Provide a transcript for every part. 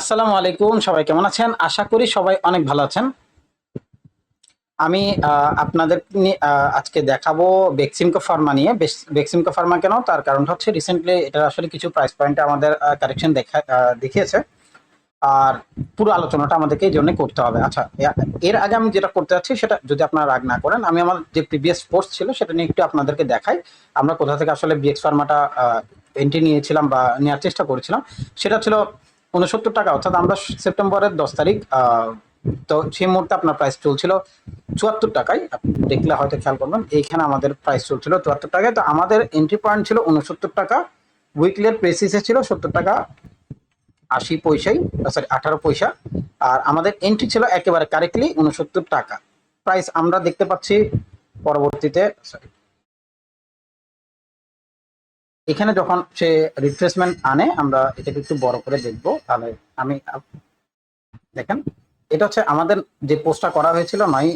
আসসালামু আলাইকুম, সবাই কেমন আছেন? আশা করি সবাই অনেক ভালো আছেন। আমি আপনাদের আজকে দেখাবো বেক্সিমকো ফার্মা নিয়ে। বেক্সিমকো ফার্মা কেন? তার কারণটা হচ্ছে রিসেন্টলি এটা আসলে কিছু প্রাইস পয়েন্টে আমাদের কারেকশন দেখা দেখিয়েছে। আর পুরো আলোচনাটা আমাদেরকে এই জন্য করতে হবে। আচ্ছা এর আগে আমি যেটা করতে যাচ্ছি, সেটা যদি আপনারা রাগ না করেন, আমি আমার যে প্রিভিয়াস কোর্স ছিল, সেটা নিয়ে একটু আপনাদেরকে দেখাই। আমরা কোথা থেকে আসলে বিএক্স ফার্মাটা এন্ট্রি নিয়েছিলাম বা নেওয়ার চেষ্টা করেছিলাম, সেটা ছিল উনসত্তর টাকা, অর্থাৎ আমরা সেপ্টেম্বরের দশ তারিখ তো সেই মুহূর্তে আপনার প্রাইস চলছিল চুয়াত্তর টাকায়। আপনি দেখলে হয়তো খেয়াল করবেন, এইখানে আমাদের প্রাইস চলছিল চুয়াত্তর টাকায়। তো আমাদের এন্ট্রি পয়েন্ট ছিল উনসত্তর টাকা উইকলিয়ার প্রেসিসে ছিল সত্তর টাকা আশি পয়সাই সরি আঠারো পয়সা। আর আমাদের এন্ট্রি ছিল একেবারে কারেক্টলি উনসত্তর টাকা। প্রাইস আমরা দেখতে পাচ্ছি পরবর্তীতে সরি এখানে যখন সে রিফ্রেশমেন্ট আনে, আমরা এটাকে একটু বড় করে দেখব। তাহলে আমি দেখেন, এটা হচ্ছে আমাদের যে পোস্টটা করা হয়েছিল নয়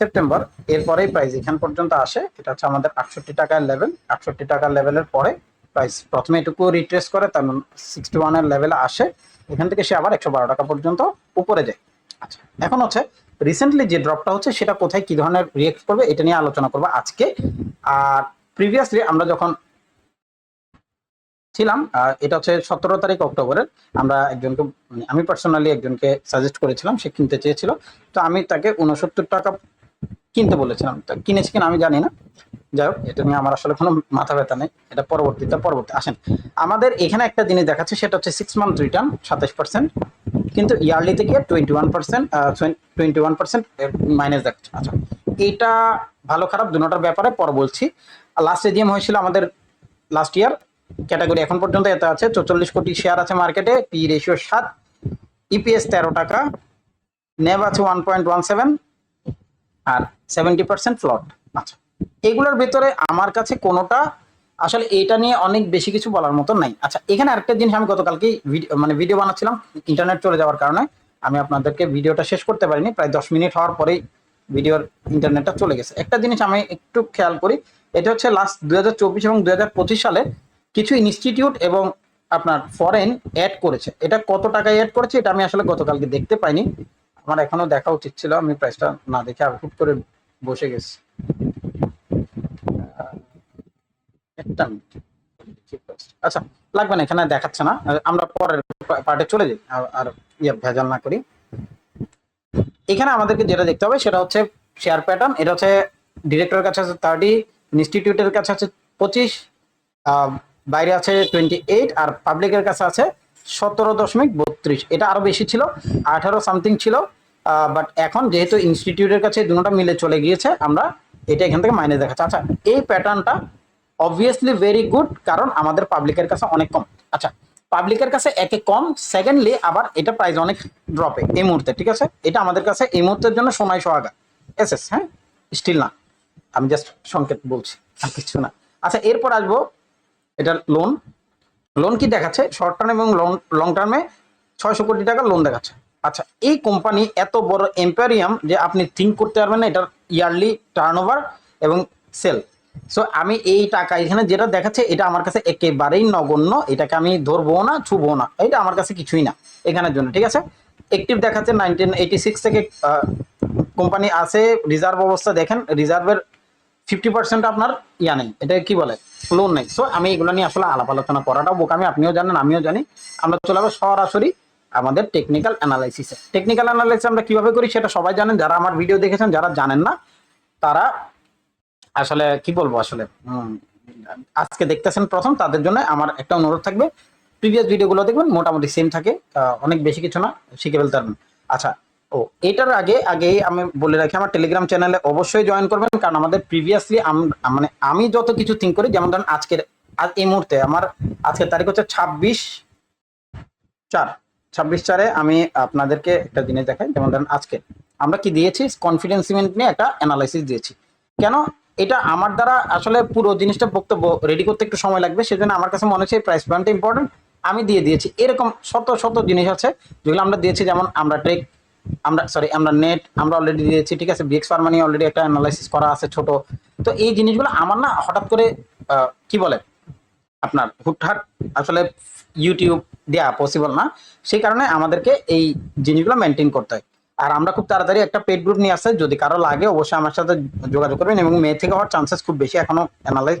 সেপ্টেম্বর, এরপরেই প্রাইস এখান পর্যন্ত আসে। এটা হচ্ছে আমাদের আটষট্টি টাকার লেভেল আটষট্টি টাকার লেভেলের পরে প্রাইস প্রথমে এটুকু রিট্রেস করে, তার সিক্সটি ওয়ানের লেভেলে আসে। এখান থেকে সে আবার একশো বারো টাকা পর্যন্ত উপরে যায়। আচ্ছা এখন হচ্ছে রিসেন্টলি যে ড্রপটা হচ্ছে, সেটা কোথায় কি ধরনের রিয়েক্ট করবে, এটা নিয়ে আলোচনা করব আজকে। আর প্রিভিয়াসলি আমরা যখন ছিলাম। এটা হচ্ছে সতেরো তারিখ অক্টোবরের। আমরা একজনকে মানে আমি পার্সোনালি একজনকে সাজেস্ট করেছিলাম, সে কিনতে চেয়েছিল। তো আমি তাকে উনসত্তর টাকা কিনতে বলেছিলাম। তা কিনেছি কিনা আমি জানি না। যাই হোক, এটা নিয়ে আমার আসলে কোনো মাথা ব্যথা নেই। এটা পরবর্তীতে, পরবর্তী আসেন। আমাদের এখানে একটা জিনিস দেখাচ্ছে, সেটা হচ্ছে সিক্স মান্থ রিটার্ন সাতাশ পার্সেন্ট কিন্তু ইয়ারলি থেকে twenty one percent twenty one percent minus দেখাচ্ছে। আচ্ছা এইটা ভালো খারাপ দুটোটার ব্যাপারে পর বলছি। লাস্ট এজিএম হয়েছিল আমাদের লাস্ট ইয়ার ক্যাটাগরি এখন পর্যন্ত এতে আছে। চৌচল্লিশ কোটি শেয়ার আছে মার্কেটে পি রেশিও সাত ইপিএস তেরো টাকা নেভ আছে ওয়ান পয়েন্ট ওয়ান সেভেন আর সেভেন্টি পার্সেন্ট ফ্লট আচ্ছা এগুলোর ভিতরে আমার কাছে কোনোটা, আসলে এটা নিয়ে অনেক বেশি কিছু বলার মতো নাই। আচ্ছা এখানে আরেকটা জিনিস আমি গতকালকে মানে ভিডিও বানাচ্ছিলাম ইন্টারনেট চলে যাওয়ার কারণে। আমি আপনাদেরকে ভিডিওটা শেষ করতে পারিনি, প্রায় দশ মিনিট হওয়ার পরেই ভিডিওর ইন্টারনেটটা চলে গেছে। একটা জিনিস আমি একটু খেয়াল করি, এটা হচ্ছে লাস্ট দুই হাজার চব্বিশ এবং দুই হাজার পঁচিশ সালে কিছু ইনস্টিটিউট এবং আপনার ফরেন অ্যাড করেছে। এটা কত টাকায় অ্যাড করেছে এটা আমি আসলে গতকালকে দেখতে পাইনি। আমার এখনও দেখা উচিত ছিল, আমি প্রাইসটা না দেখে হুট করে বসে গেছি। একটা আচ্ছা লাগবে না, এখানে দেখাচ্ছে না। আমরা পরের পার্টে চলে যাই, আর- ইয়ে ভেজাল না করি। এখানে আমাদেরকে যেটা দেখতে হবে সেটা হচ্ছে শেয়ার প্যাটার্ন এটা হচ্ছে ডিরেক্টরের কাছে আছে থার্টি ইনস্টিটিউটের কাছে আছে পঁচিশ বাইরে আছে টোয়েন্টি এইট আর পাবলিকের কাছে আছে সতেরো দশমিক বত্রিশ। এটা আরও বেশি ছিল, আঠারো সামথিং ছিল বাট এখন যেহেতু ইনস্টিটিউটের কাছে দুটোটা মিলে চলে গিয়েছে, আমরা এটা এখান থেকে মাইনে দেখাচ্ছি। আচ্ছা এই প্যাটার্নটা অবভিয়াসলি ভেরি গুড কারণ আমাদের পাবলিকের কাছে অনেক কম। আচ্ছা পাবলিকের কাছে একে কম সেকেন্ডলি আবার এটা প্রাইস অনেক ড্রপে এই মুহূর্তে, ঠিক আছে? এটা আমাদের কাছে এই মুহূর্তের জন্য সময় সোহাগা। এস এস হ্যাঁ? স্টিল না। আমি জাস্ট সংকেত বলছি, আর কিছু না। আচ্ছা এরপর আসব এটা লোন লোন কি দেখাচ্ছে? শর্ট টার্ম এবং লং লং টার্মে ছয়শো কোটি টাকা লোন দেখাচ্ছে। আচ্ছা এই কোম্পানি এত বড় এম্পেরিয়াম যে আপনি থিঙ্ক করতে পারবেন না, এটার ইয়ারলি টার্ন এবং সেল সো আমি এই টাকা এখানে যেটা দেখাচ্ছে, এটা আমার কাছে একেবারেই নগণ্য। এটাকে আমি ধরবো না ছুবো না। এটা আমার কাছে কিছুই না, এখানের জন্য, ঠিক আছে? একটিভ দেখাচ্ছে নাইনটিন এইটি সিক্স থেকে কোম্পানি আছে রিজার্ভ অবস্থা দেখেন রিজার্ভের ফিফটি পার্সেন্ট আপনার ইয়া নেই। এটা কি বলে? লোন নেই। সো আমি এগুলো নিয়ে আসলে আলাপ আলোচনা করাটাও বোকামি। আপনিও জানেন, আমিও জানি। আমরা চলে যাব সরাসরি আমাদের টেকনিক্যাল অ্যানালাইসিসে টেকনিক্যাল অ্যানালাইসিস আমরা কীভাবে করি সেটা সবাই জানেন। যারা আমার ভিডিও দেখেছেন, যারা জানেন না, তারা আসলে কি বলব আসলে? আজকে দেখতেছেন প্রথম, তাদের জন্য আমার একটা অনুরোধ থাকবে। প্রিভিয়াস ভিডিওগুলো দেখবেন, মোটামুটি সেম থাকে। অনেক বেশি কিছু না, শিখে ফেলতে পারবেন। আচ্ছা ও, এটার আগে, আগেই আমি বলে রাখি, আমার টেলিগ্রাম চ্যানেলে অবশ্যই জয়েন করবেন, কারণ আমাদের প্রিভিয়াসলি মানে আমি যত কিছু থিঙ্ক করি, যেমন ধরেন আজকের এই মুহূর্তে আমার আজকের তারিখ হচ্ছে ছাব্বিশ চার। ছাব্বিশ চারে আমি আপনাদেরকে একটা জিনিস দেখাই, যেমন ধরেন আজকে। আমরা কি দিয়েছি? কনফিডেন্স ইভেন্ট নিয়ে একটা অ্যানালাইসিস দিয়েছি। কেন? এটা আমার দ্বারা আসলে পুরো জিনিসটা বক্তব্য রেডি করতে একটু সময় লাগবে, সেজন্য আমার কাছে মনে হচ্ছে এই প্রাইস পয়েন্টটা ইম্পর্টেন্ট আমি দিয়ে দিয়েছি। এরকম শত শত জিনিস আছে, যেগুলো আমরা দিয়েছি, যেমন আমরা ট্রেক আমরা সরি আমরা নেট আমরা অলরেডি দিয়েছি, ঠিক আছে? বিএক্স ফার্মা নিয়ে অলরেডি একটা অ্যানালাইসিস করা আছে ছোট। তো এই জিনিসগুলো আমার না হঠাৎ করে কি বলে? আপনার হুটহাট আসলে ইউটিউব দেওয়া পসিবল না। সেই কারণে আমাদেরকে এই জিনিসগুলো মেনটেন করতে হয়। আর আমরা খুব তাড়াতাড়ি একটা পেড গ্রুপ নিয়ে আসছে, যদি কারও লাগে অবশ্যই আমার সাথে যোগাযোগ করবেন এবং মে থেকে হওয়ার চান্সেস খুব বেশি। এখনও অ্যানালাইজ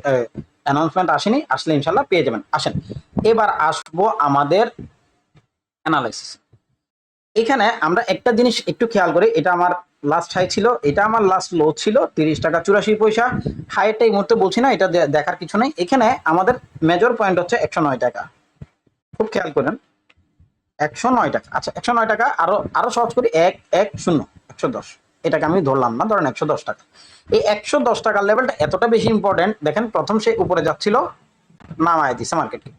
অ্যানাউন্সমেন্ট আসেনি, আসলে ইনশাল্লাহ পেয়ে যাবেন। আসেন, এবার আসব আমাদের অ্যানালাইসিস এখানে আমরা একটা জিনিস একটু খেয়াল করি, এটা আমার লাস্ট হাই ছিল, এটা আমার লাস্ট লো ছিল, তিরিশ টাকা চুরাশি পয়সা। হাইটা এই মুহূর্তে বলছি না, এটা দেখার কিছু নেই। এখানে আমাদের মেজর পয়েন্ট হচ্ছে একশো নয় টাকা। খুব খেয়াল করেন, একশো নয় টাকা। আচ্ছা একশো নয় টাকা আরও আরও সহজ করি, এক এক, শূন্য, একশো দশ। এটাকে আমি ধরলাম না, ধরেন একশো দশ টাকা। এই একশো দশ টাকার লেভেলটা এতটা বেশি ইম্পর্টেন্ট দেখেন প্রথম সে উপরে যাচ্ছিল, নামায় দিছে মার্কেটকে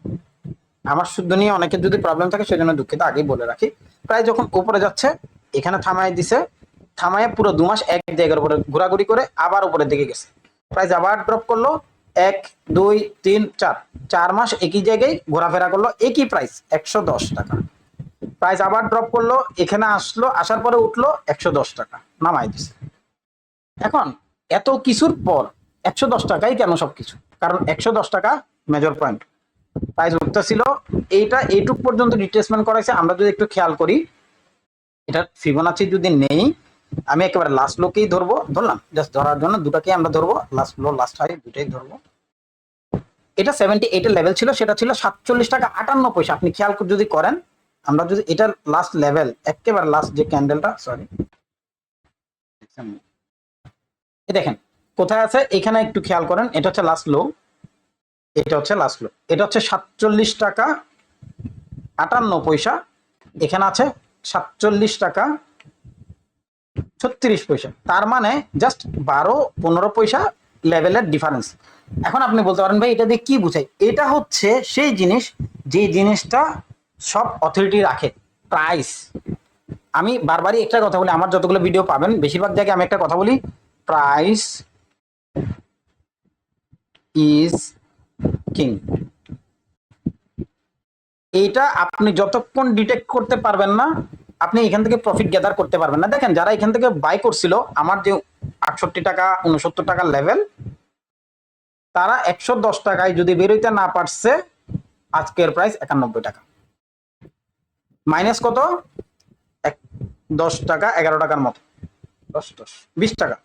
আমার শুদ্ধ নিয়ে অনেকের যদি প্রবলেম থাকে, সেজন্য দুঃখিত, আগেই বলে রাখি। প্রায় যখন উপরে যাচ্ছে, এখানে থামায় দিছে, থামায় পুরো দু মাস এক জায়গার উপরে ঘোরাঘুরি করে আবার উপরের দিকে গেছে। প্রাইস আবার ড্রপ করল, এক, দুই, তিন, চার। চার মাস একই জায়গায় ঘোরাফেরা করল, একই প্রাইস একশো দশ টাকা। প্রাইস আবার ড্রপ করল, এখানে আসলো, আসার পরে উঠল, একশো দশ টাকা নামাই দিছে। এখন, এত কিছুর পর, একশো দশ টাকাই কেন সবকিছু? কারণ একশো দশ টাকা মেজর পয়েন্ট প্রাইস উঠতেছিল এইটা, এইটুক পর্যন্ত রিট্রেসমেন্ট করাইছে। আমরা যদি একটু খেয়াল করি, এটা ফিবোনাচি যদি নেই, আমি একেবারে লাস্ট লোকেই ধরবো, ধরলাম। জাস্ট ধরার জন্য দুটাকে আমরা ধরবো। লাস্ট লো লাস্ট হাই দুটাই ধরবো। এটা সেভেন্টি এইটের লেভেল ছিল, সেটা ছিল সাতচল্লিশ টাকা আটান্ন পয়সা। আপনি খেয়াল যদি করেন, আমরা যদি এটার লাস্ট লেভেল একেবারে লাস্ট যে ক্যান্ডেলটা সরি দেখেন, কোথায় আছে? এখানে একটু খেয়াল করেন, এটা হচ্ছে লাস্ট লো এটা হচ্ছে লাস্ট লো এটা হচ্ছে সাতচল্লিশ টাকা আটান্ন পয়সা। এখানে আছে সাতচল্লিশ টাকা ছত্রিশ পয়সা। তার মানে জাস্ট বারো, পনেরো পয়সা লেভেলের ডিফারেন্স এখন আপনি বলতে পারেন, ভাই, এটা দিয়ে কি বুঝাই? এটা হচ্ছে সেই জিনিস যে জিনিসটা সব অথরিটি রাখে প্রাইস আমি বারবারই একটা কথা বলি, আমার যতগুলো ভিডিও পাবেন, বেশিরভাগ জায়গায় আমি একটা কথা বলি প্রাইস ইজ কিং। এইটা আপনি যতক্ষণ ডিটেক্ট করতে পারবেন না, আপনি এখান থেকে প্রফিট গ্যাদার করতে পারবেন না। দেখেন, যারা এখান থেকে বাই করছিল, আমার যে আটষট্টি টাকা উনসত্তর টাকার লেভেল তারা একশো দশ টাকায় যদি বেরোইতে না পারছে, আজকের প্রাইস একানব্বই টাকা। মাইনাস কত? এক দশ টাকা, এগারো টাকার মতো। দশ দশ, বিশ টাকা।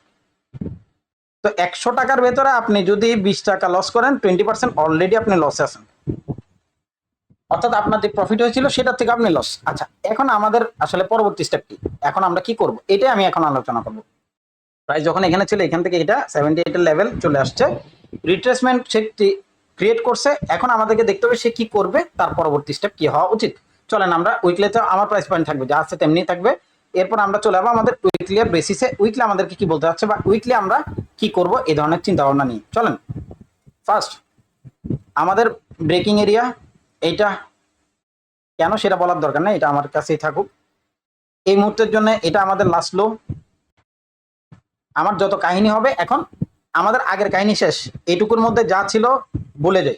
তো একশো টাকার ভেতরে আপনি যদি বিশ টাকা লস করেন টোয়েন্টি পার্সেন্ট অলরেডি আপনি লসে আছেন। অর্থাৎ আপনার যে প্রফিট হয়েছিল, সেটার থেকে আপনি লস আচ্ছা এখন আমাদের আসলে পরবর্তী স্টেপ কি? এখন আমরা কি করব? এটাই আমি এখন আলোচনা করব। প্রাইস যখন এখানে ছিল, এখান থেকে এটা সেভেন্টি এইটের লেভেল চলে আসছে। রিট্রেসমেন্ট সে ক্রিয়েট করছে। এখন আমাদেরকে দেখতে হবে সে কি করবে, তার পরবর্তী স্টেপ কি হওয়া উচিত। চলেন আমরা উইকলিতে আমার প্রাইস পয়েন্ট থাকবে, যা আছে তেমনি থাকবে। এরপর আমরা চলে যাব আমাদের উইকলি বেসিসে উইকলি আমাদেরকে কি বলতে হচ্ছে বা উইকলি আমরা কি করব এই ধরনের চিন্তা ভাবনা নিয়ে। চলেন। ফার্স্ট আমাদের ব্রেকিং এরিয়া এইটা কেন সেটা বলার দরকার নেই, এটা আমার কাছেই থাকুক। এই মুহূর্তের জন্য এটা আমাদের লাস্ট লো আমার যত কাহিনী হবে, এখন আমাদের আগের কাহিনী শেষ। এইটুকুর মধ্যে যা ছিল, বলে যাই।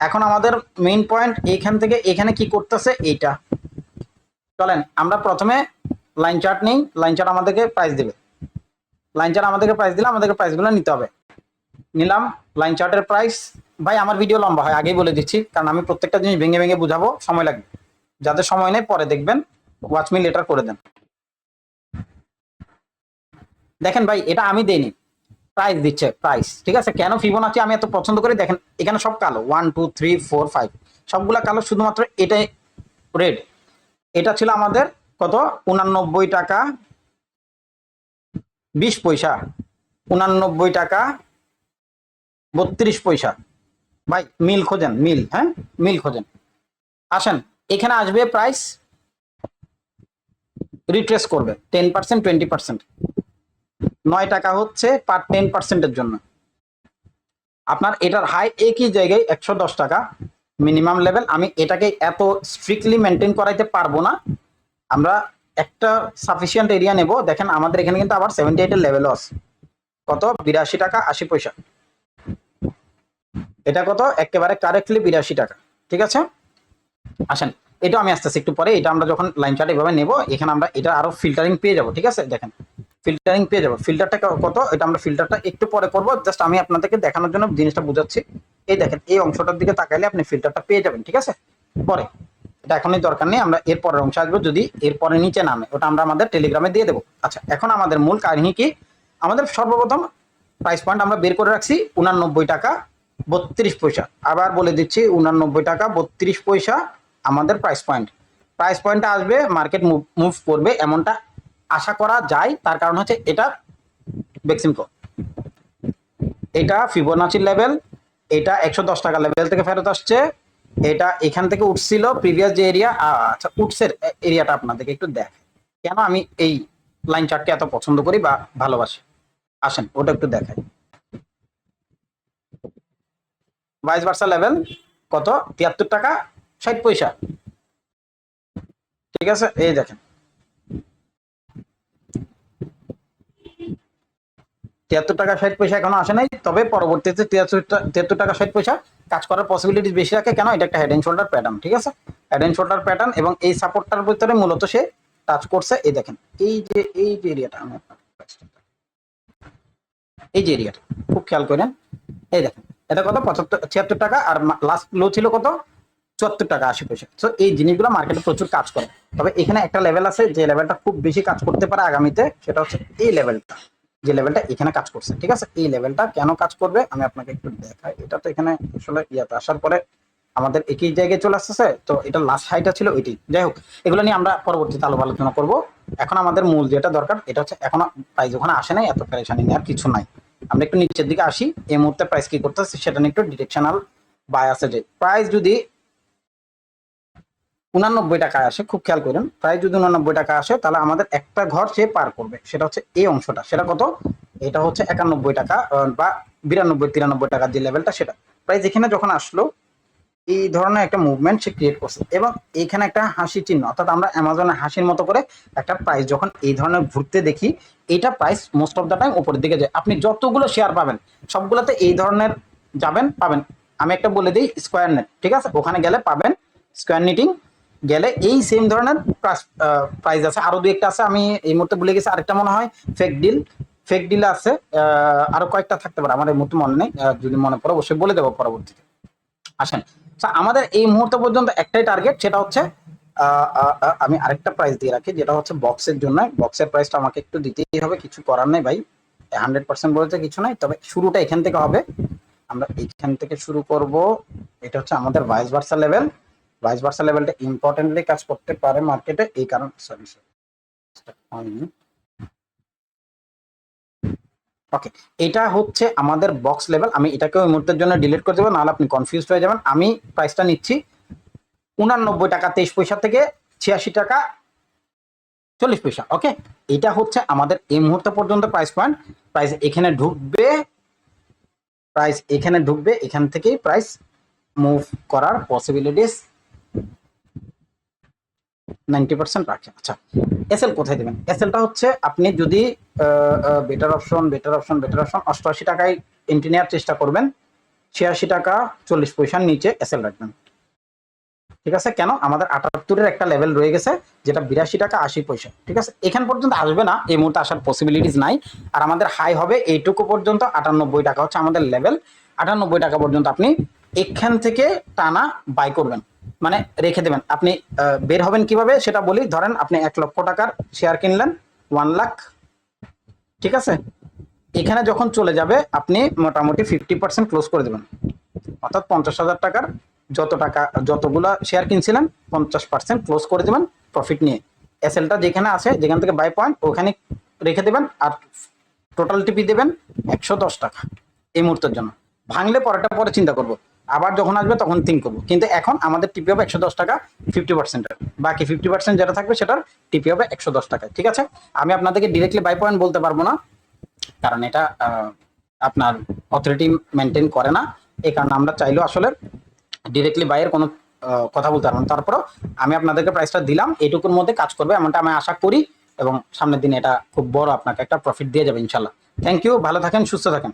এখন আমাদের মেইন পয়েন্ট এইখান থেকে এখানে কি করতেছে, এইটা। চলেন, আমরা প্রথমে লাইন চার্ট নেই লাইন চার্ট আমাদেরকে প্রাইস দেবে। লাইন চার্ট আমাদেরকে প্রাইস দিলে আমাদেরকে প্রাইসগুলো নিতে হবে। নিলাম লাইন চার্টের প্রাইস ভাই, আমার ভিডিও লম্বা হয়, আগেই বলে দিচ্ছি, কারণ আমি প্রত্যেকটা জিনিস ভেঙে ভেঙে বুঝাবো, সময় লাগবে। যাদের সময় নেই, পরে দেখবেন। ওয়াচ মি লেটার করে দেন। দেখেন ভাই, এটা আমি দেইনি। প্রাইস দিচ্ছে প্রাইস ঠিক আছে? কেন ফিবোনাচি আমি এত পছন্দ করি? দেখেন, এখানে সব কালো। One two three four five সবগুলা কালো শুধুমাত্র এটাই রেড এটা ছিল আমাদের কত? উনানব্বই টাকা বিশ পয়সা। উনানব্বই টাকা বত্রিশ পয়সা। ভাই, মিল খোঁজেন, মিল হ্যাঁ? মিল খোঁজেন। আসেন, এখানে আসবে প্রাইস রিট্রেস করবে টেন পার্সেন্ট টোয়েন্টি পার্সেন্ট নয় টাকা হচ্ছে পার টেন পার্সেন্টের জন্য। আপনার এটার হাই একই জায়গায় একশো দশ টাকা। মিনিমাম লেভেল আমি এটাকে এত স্ট্রিক্টলি মেনটেন করাইতে পারব না। আমরা একটা সাফিসিয়েন্ট এরিয়া নেব। দেখেন আমাদের এখানে কিন্তু আবার সেভেন্টি এইটের লেভেলও আছে। কত? বিরাশি টাকা আশি পয়সা। এটা কত? একেবারে কারেক্টলি বিরাশি টাকা। ঠিক আছে? আসেন এটা আমি আসতেছি একটু পরে। এটা আমরা যখন লাইন চার্ট এভাবে নেব, এখানে আমরা এটা আরও ফিল্টারিং পেয়ে যাব। ঠিক আছে? দেখেন ফিল্টারিং পেয়ে যাব। ফিল্টারটা কত? এটা আমরা ফিল্টারটা একটু পরে করব। জাস্ট আমি আপনাদেরকে দেখানোর জন্য জিনিসটা বুঝাচ্ছি। এই দেখেন, এই অংশটার দিকে তাকাইলে আপনি ফিল্টারটা পেয়ে যাবেন। ঠিক আছে? পরে। এটা এখনই দরকার নেই, আমরা এর পরের অংশ আসব, যদি এর পরে নিচে নামে, ওটা আমরা আমাদের টেলিগ্রামে দিয়ে দেবো। আচ্ছা এখন আমাদের মূল কাহিনী কি? আমাদের সর্বপ্রথম প্রাইস পয়েন্ট আমরা বের করে রাখছি উনানব্বই টাকা বত্রিশ পয়সা। আবার বলে দিচ্ছি উনানব্বই টাকা বত্রিশ পয়সা আমাদের প্রাইস পয়েন্ট প্রাইস পয়েন্টটা আসবে মার্কেট মুভ করবে, এমনটা আশা করা যায়। তার কারণ হচ্ছে এটা বেক্সিমকো এটা ফিবোনাচির লেভেল এটা একশো দশ টাকা লেভেল থেকে ফেরত আসছে। এটা এখান থেকে উঠছিল প্রিভিয়াস যে এরিয়া আচ্ছা উঠসের এরিয়াটা আপনাদেরকে একটু দেখ। কেন আমি এই লাইন চার্টকে এত পছন্দ করি বা ভালোবাসি? আসেন, ওটা একটু দেখাই। ভাইস ভার্সা লেভেল কত? তিয়াত্তর টাকা, ষাট পয়সা। ঠিক আছে? এই দেখেন। তিয়াত্তর টাকা ষাট পয়সা এখনও আসে নাই, তবে পরবর্তীতে তিয়াত্তর টাকা ষাট পয়সা কাজ করার পসিবিলিটি বেশি রাখে। কেন? এটা একটা হেড এন্ড শোল্ডার প্যাটার্ন ঠিক আছে? হেড এন্ড শোল্ডার প্যাটার্ন এবং এই সাপোর্টটার ভিতরে মূলত সে টাচ করছে। এই দেখেন, এই যে এই যে এরিয়াটা আমি এই যে এরিয়াটা খুব খেয়াল করেন। এই দেখেন, এটা কত? পঁচাত্তর ছিয়াত্তর টাকা আর লাস্ট লো ছিল কত? চুয়াত্তর টাকা, আশি পয়সা। তো এই জিনিসগুলো মার্কেটে প্রচুর কাজ করে। তবে এখানে একটা লেভেল আছে, যে লেভেলটা খুব বেশি কাজ করতে পারে আগামীতে, সেটা হচ্ছে এই লেভেলটা যে লেভেলটা এখানে কাজ করছে, ঠিক আছে? এই লেভেলটা কেন কাজ করবে? আমি আপনাকে একটু দেখাই। এটা তো এখানে আসলে ইয়াতে আসার পরে আমাদের একই জায়গায় চলে আসতেছে, তো এটা লাস্ট হাইটা ছিল ওইটি যাই হোক, এগুলো নিয়ে আমরা পরবর্তীতে আলো আলোচনা করব। এখন আমাদের মূল যেটা দরকার, এটা হচ্ছে এখনও প্রাইস ওখানে আসে নাই, এত প্যারেশানি নেই, আর কিছু নাই। আমরা একটু নিচের দিকে আসি। এই মুহূর্তে প্রাইস কি করতেছে, সেটা নিয়ে একটু ডিরেকশনাল আছে যে প্রাইস যদি উনানব্বই টাকায় আসে, খুব খেয়াল করেন। প্রায় যদি উনানব্বই টাকা আসে, তাহলে আমাদের একটা ঘর সে পার করবে। সেটা হচ্ছে এই অংশটা। সেটা কত? এটা হচ্ছে একানব্বই টাকা বা বিরানব্বই, তিরানব্বই টাকার যে লেভেলটা সেটা। প্রাইস এখানে যখন আসলো, এই ধরনের একটা মুভমেন্ট সে ক্রিয়েট করছে। এবং এইখানে একটা হাসি চিহ্ন, অর্থাৎ আমরা অ্যামাজনে হাসির মতো করে একটা প্রাইস যখন এই ধরনের ঘুরতে দেখি, এটা price most of the time উপরের দিকে যায়। আপনি যতগুলো শেয়ার পাবেন, সবগুলোতে এই ধরনের যাবেন, পাবেন। আমি একটা বলে দিই স্কোয়ার নেট ঠিক আছে? ওখানে গেলে পাবেন স্কোয়ার নিটিং গেলে এই সেম ধরনের প্রাইস আছে। আরও দু একটা আছে, আমি এই মুহূর্তে ভুলে গেছি। আরেকটা মনে হয় ফেক ডিল ফেক ডিল আছে আরও কয়েকটা থাকতে পারে। আমার এই মুহূর্তে মনে নেই যদি মনে পড়ে অবশ্যই বলে দেবো পরবর্তীতে। আসেন। আমাদের এই মুহূর্ত পর্যন্ত একটাই টার্গেট সেটা হচ্ছে আমি আরেকটা প্রাইস দিয়ে রাখি, যেটা হচ্ছে বক্সের জন্য। বক্সের প্রাইসটা আমাকে একটু দিতেই হবে, কিছু করার নেই ভাই। হান্ড্রেড পার্সেন্ট বলতে কিছু নাই। তবে শুরুটা এখান থেকে হবে। আমরা এখান থেকে শুরু করব। এটা হচ্ছে আমাদের vice versa level vice versa লেভেলটা ইম্পর্টেন্টলি কাজ করতে পারে মার্কেটে এই কারণ সরি সরি ওকে এটা হচ্ছে আমাদের বক্স লেভেল আমি এটাকে ওই মুহূর্তের জন্য ডিলিট করে দেবো, নাহলে আপনি কনফিউজ হয়ে যাবেন। আমি প্রাইসটা নিচ্ছি উনানব্বই টাকা, তেইশ পয়সা থেকে ছিয়াশি টাকা, চল্লিশ পয়সা। ওকে এটা হচ্ছে আমাদের এই মুহূর্ত পর্যন্ত প্রাইস পয়েন্ট প্রাইস এখানে ঢুকবে প্রাইস এখানে ঢুকবে, এখান থেকেই প্রাইস মুভ করার পসিবিলিটিস নাইনটি পার্সেন্ট রাখেন আচ্ছা এসএল কোথায় দেবেন? এসএলটা হচ্ছে আপনি যদি better option better option better option অষ্টআশি টাকায় এন্ট্রি নেওয়ার চেষ্টা করবেন। ছিয়াশি টাকা চল্লিশ পয়সার নিচে এসএল রাখবেন। ঠিক আছে? কেন? আমাদের আটাত্তরের একটা লেভেল রয়ে গেছে, যেটা বিরাশি টাকা আশি পয়সা। ঠিক আছে? এখান পর্যন্ত আসবে না, এই মুহূর্তে আসার পসিবিলিটিস নাই। আর আমাদের হাই হবে, এইটুকু পর্যন্ত আটানব্বই টাকা হচ্ছে আমাদের লেভেল আটানব্বই টাকা পর্যন্ত আপনি এখান থেকে টানা বাই করবেন। মানে রেখে দেবেন। আপনি বের হবেন কীভাবে সেটা বলি। ধরেন আপনি এক লক্ষ টাকার শেয়ার কিনলেন ওয়ান লাখ ঠিক আছে? এখানে যখন চলে যাবে, আপনি মোটামুটি ফিফটি পার্সেন্ট ক্লোজ করে দেবেন। অর্থাৎ পঞ্চাশ হাজার টাকার যত টাকা, যতগুলো শেয়ার কিনছিলেন, পঞ্চাশ পার্সেন্ট ক্লোজ করে দেবেন প্রফিট নিয়ে। এসএলটা যেখানে আছে, যেখান থেকে বাই পয়েন্ট ওখানে রেখে দেবেন আর টোটাল টিপি দেবেন একশো দশ টাকা এই মুহূর্তের জন্য। ভাঙলে পরেটা পরে চিন্তা করব। আবার যখন আসবে তখন থিঙ্ক করব। কিন্তু এখন আমাদের টিপি হবে একশো দশ টাকা ফিফটি পার্সেন্টের বাকি ফিফটি পার্সেন্ট যেটা থাকবে সেটার টিপি হবে একশো দশ টাকা ঠিক আছে? আমি আপনাদেরকে ডিরেক্টলি বাই পয়েন্ট বলতে পারব না, কারণ এটা আপনার অথরিটি মেনটেন করে না। এই কারণে আমরা চাইলেও আসলে ডিরেক্টলি বাইয়ের কোনো কথা বলতে পারব না। তারপরও আমি আপনাদেরকে প্রাইসটা দিলাম এটুকুর মধ্যে কাজ করবে, এমনটা আমি আশা করি এবং সামনের দিনে এটা খুব বড় আপনাকে একটা প্রফিট দিয়ে যাবে ইনশাল্লাহ থ্যাংক ইউ ভালো থাকেন, সুস্থ থাকেন।